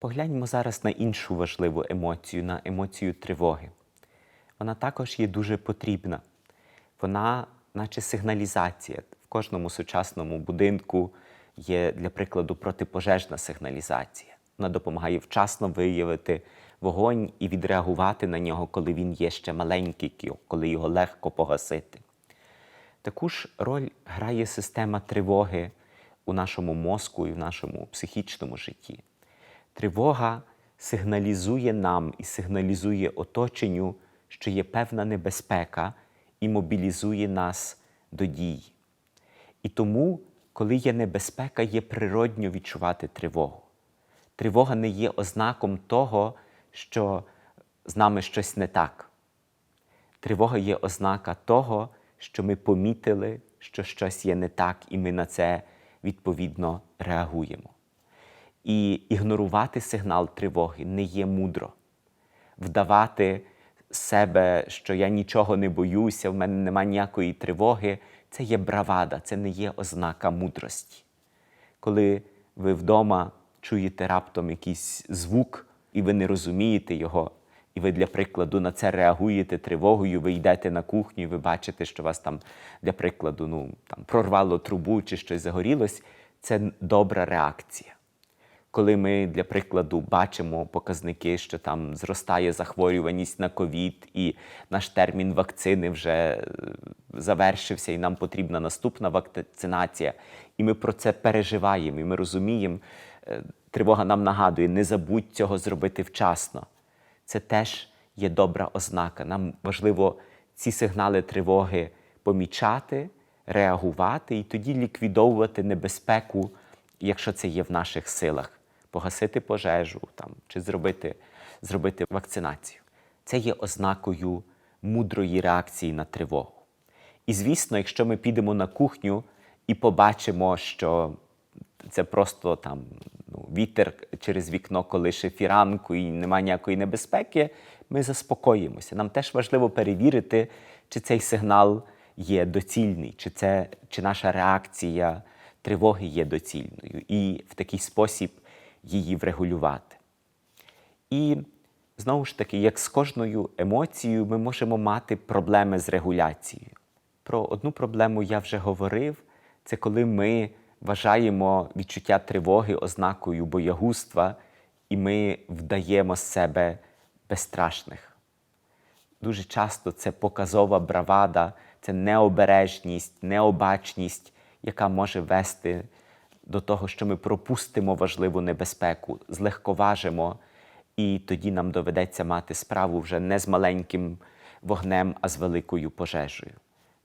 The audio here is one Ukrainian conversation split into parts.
Погляньмо зараз на іншу важливу емоцію, на емоцію тривоги. Вона також є дуже потрібна. Вона, наче сигналізація. В кожному сучасному будинку є, для прикладу, протипожежна сигналізація. Вона допомагає вчасно виявити вогонь і відреагувати на нього, коли він є ще маленький, коли його легко погасити. Таку ж роль грає система тривоги у нашому мозку і в нашому психічному житті. Тривога сигналізує нам і сигналізує оточенню, що є певна небезпека, і мобілізує нас до дій. І тому, коли є небезпека, є природньо відчувати тривогу. Тривога не є ознаком того, що з нами щось не так. Тривога є ознака того, що ми помітили, що щось є не так, і ми на це відповідно реагуємо. І ігнорувати сигнал тривоги не є мудро. Вдавати себе, що я нічого не боюся, в мене немає ніякої тривоги, це є бравада, це не є ознака мудрості. Коли ви вдома чуєте раптом якийсь звук, і ви не розумієте його, і ви, для прикладу, на це реагуєте тривогою, ви йдете на кухню, і ви бачите, що вас там, для прикладу, ну, там, прорвало трубу чи щось загорілось, це добра реакція. Коли ми, для прикладу, бачимо показники, що там зростає захворюваність на ковід, і наш термін вакцини вже е, завершився, і нам потрібна наступна вакцинація, і ми про це переживаємо, і ми розуміємо, е, тривога нам нагадує, не забудь цього зробити вчасно. Це теж є добра ознака. Нам важливо ці сигнали тривоги помічати, реагувати і тоді ліквідовувати небезпеку, якщо це є в наших силах погасити пожежу там, чи зробити, зробити вакцинацію. Це є ознакою мудрої реакції на тривогу. І звісно, якщо ми підемо на кухню і побачимо, що це просто там ну, вітер через вікно колише фіранку і немає ніякої небезпеки, ми заспокоїмося. Нам теж важливо перевірити, чи цей сигнал є доцільний, чи, це, чи наша реакція тривоги є доцільною. І в такий спосіб її врегулювати. І знову ж таки, як з кожною емоцією, ми можемо мати проблеми з регуляцією. Про одну проблему я вже говорив: це коли ми вважаємо відчуття тривоги ознакою боягузтва, і ми вдаємо з себе безстрашних. Дуже часто це показова бравада, це необережність, необачність, яка може вести до того, що ми пропустимо важливу небезпеку, злегковажимо, і тоді нам доведеться мати справу вже не з маленьким вогнем, а з великою пожежею.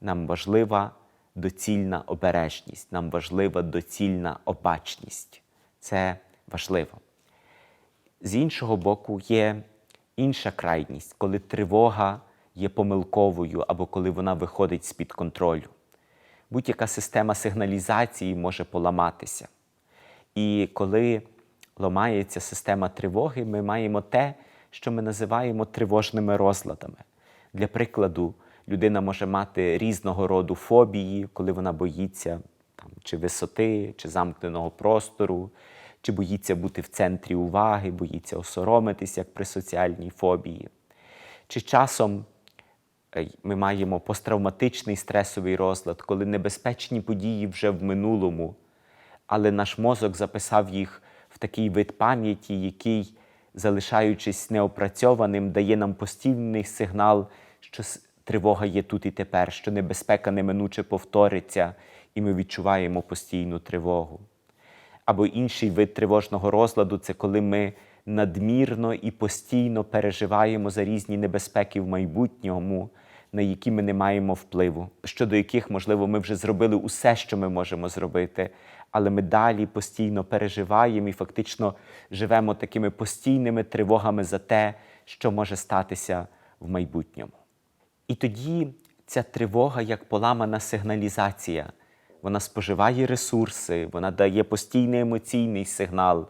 Нам важлива доцільна обережність, нам важлива доцільна обачність. Це важливо. З іншого боку, є інша крайність, коли тривога є помилковою або коли вона виходить з-під контролю будь-яка система сигналізації може поламатися. І коли ламається система тривоги, ми маємо те, що ми називаємо тривожними розладами. Для прикладу, людина може мати різного роду фобії, коли вона боїться там, чи висоти, чи замкненого простору, чи боїться бути в центрі уваги, боїться осоромитись, як при соціальній фобії. Чи часом ми маємо посттравматичний стресовий розлад, коли небезпечні події вже в минулому, але наш мозок записав їх в такий вид пам'яті, який, залишаючись неопрацьованим, дає нам постійний сигнал, що тривога є тут і тепер, що небезпека неминуче повториться, і ми відчуваємо постійну тривогу. Або інший вид тривожного розладу це коли ми надмірно і постійно переживаємо за різні небезпеки в майбутньому на які ми не маємо впливу, щодо яких, можливо, ми вже зробили усе, що ми можемо зробити, але ми далі постійно переживаємо і фактично живемо такими постійними тривогами за те, що може статися в майбутньому. І тоді ця тривога, як поламана сигналізація, вона споживає ресурси, вона дає постійний емоційний сигнал.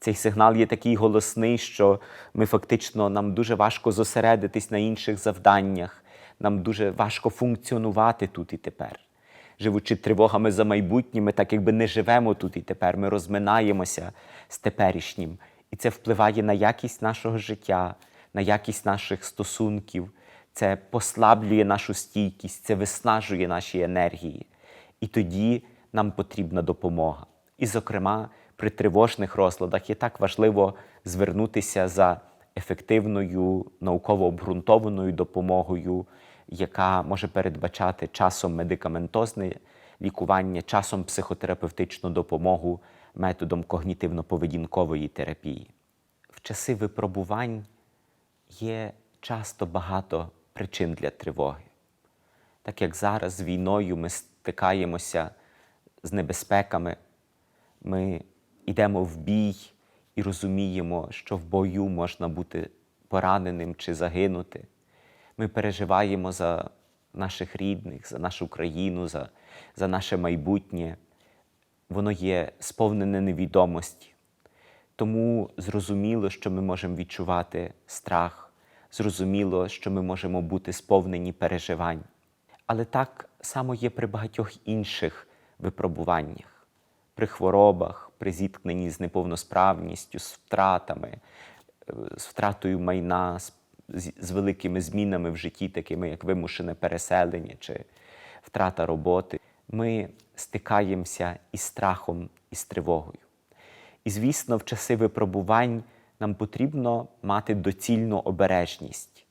Цей сигнал є такий голосний, що ми фактично нам дуже важко зосередитись на інших завданнях нам дуже важко функціонувати тут і тепер. Живучи тривогами за майбутнє, ми так якби не живемо тут і тепер. Ми розминаємося з теперішнім. І це впливає на якість нашого життя, на якість наших стосунків, це послаблює нашу стійкість, це виснажує наші енергії. І тоді нам потрібна допомога. І, зокрема, при тривожних розладах є так важливо звернутися за ефективною науково обґрунтованою допомогою, яка може передбачати часом медикаментозне лікування, часом психотерапевтичну допомогу методом когнітивно-поведінкової терапії. В часи випробувань є часто багато причин для тривоги. Так як зараз війною ми стикаємося з небезпеками, ми йдемо в бій і розуміємо, що в бою можна бути пораненим чи загинути. Ми переживаємо за наших рідних, за нашу країну, за, за наше майбутнє. Воно є сповнене невідомості. Тому зрозуміло, що ми можемо відчувати страх, зрозуміло, що ми можемо бути сповнені переживань. Але так само є при багатьох інших випробуваннях, при хворобах, при зіткненні з неповносправністю, з втратами, е, з втратою майна, з, з, з великими змінами в житті, такими як вимушене переселення чи втрата роботи. Ми стикаємося із страхом і з тривогою. І, звісно, в часи випробувань нам потрібно мати доцільну обережність.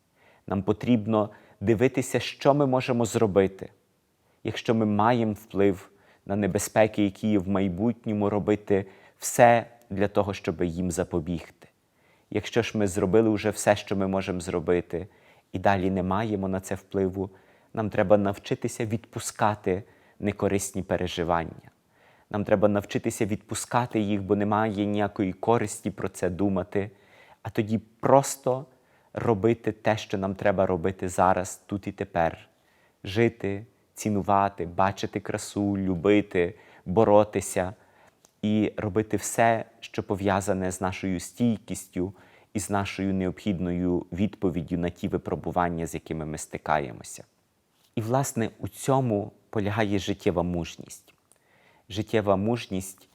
Нам потрібно дивитися, що ми можемо зробити, якщо ми маємо вплив на небезпеки, які є в майбутньому, робити все для того, щоб їм запобігти. Якщо ж ми зробили вже все, що ми можемо зробити, і далі не маємо на це впливу, нам треба навчитися відпускати некорисні переживання. Нам треба навчитися відпускати їх, бо немає ніякої користі про це думати, а тоді просто робити те, що нам треба робити зараз, тут і тепер. Жити, цінувати, бачити красу, любити, боротися і робити все, що пов'язане з нашою стійкістю і з нашою необхідною відповіддю на ті випробування, з якими ми стикаємося. І, власне, у цьому полягає життєва мужність. Життєва мужність,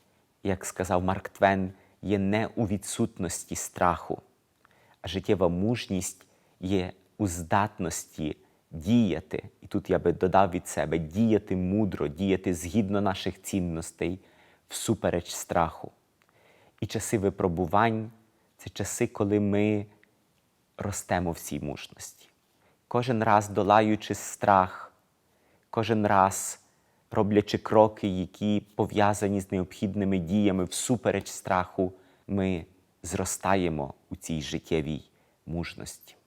як сказав Марк Твен, є не у відсутності страху, а життєва мужність є у здатності діяти, і тут я би додав від себе діяти мудро, діяти згідно наших цінностей всупереч страху. І часи випробувань це часи, коли ми ростемо в цій мужності. Кожен раз долаючи страх, кожен раз роблячи кроки, які пов'язані з необхідними діями всупереч страху, ми зростаємо у цій життєвій мужності.